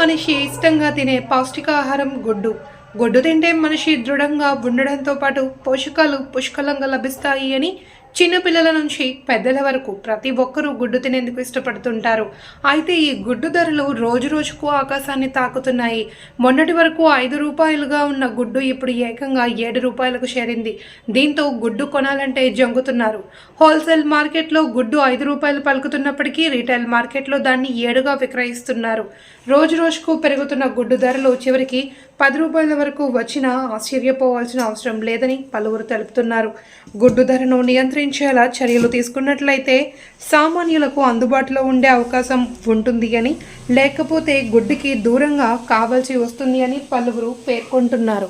మనిషి ఇష్టంగా తినే పౌష్టికాహారం గొడ్డు. గొడ్డు తింటే మనిషి దృఢంగా ఉండడంతో పాటు పోషకాలు పుష్కలంగా లభిస్తాయి అని చిన్నపిల్లల నుంచి పెద్దల వరకు ప్రతి ఒక్కరూ గుడ్డు తినేందుకు ఇష్టపడుతుంటారు. అయితే ఈ గుడ్డు ధరలు రోజు రోజుకు ఆకాశాన్ని తాకుతున్నాయి. మొన్నటి వరకు ఐదు రూపాయలుగా ఉన్న గుడ్డు ఇప్పుడు ఏకంగా ఏడు రూపాయలకు చేరింది. దీంతో గుడ్డు కొనాలంటే జంగుతున్నారు. హోల్సేల్ మార్కెట్లో గుడ్డు ఐదు రూపాయలు పలుకుతున్నప్పటికీ రీటైల్ మార్కెట్లో దాన్ని ఏడుగా విక్రయిస్తున్నారు. రోజు రోజుకు పెరుగుతున్న గుడ్డు ధరలు చివరికి పది రూపాయల వరకు వచ్చినా ఆశ్చర్యపోవాల్సిన అవసరం లేదని పలువురు తెలుపుతున్నారు. గుడ్డు ధరను నియంత్రించేలా చర్యలు తీసుకున్నట్లయితే సామాన్యులకు అందుబాటులో ఉండే అవకాశం ఉంటుంది అని లేకపోతే గుడ్డుకి దూరంగా కావాల్సి వస్తుంది అని పలువురు పేర్కొంటున్నారు.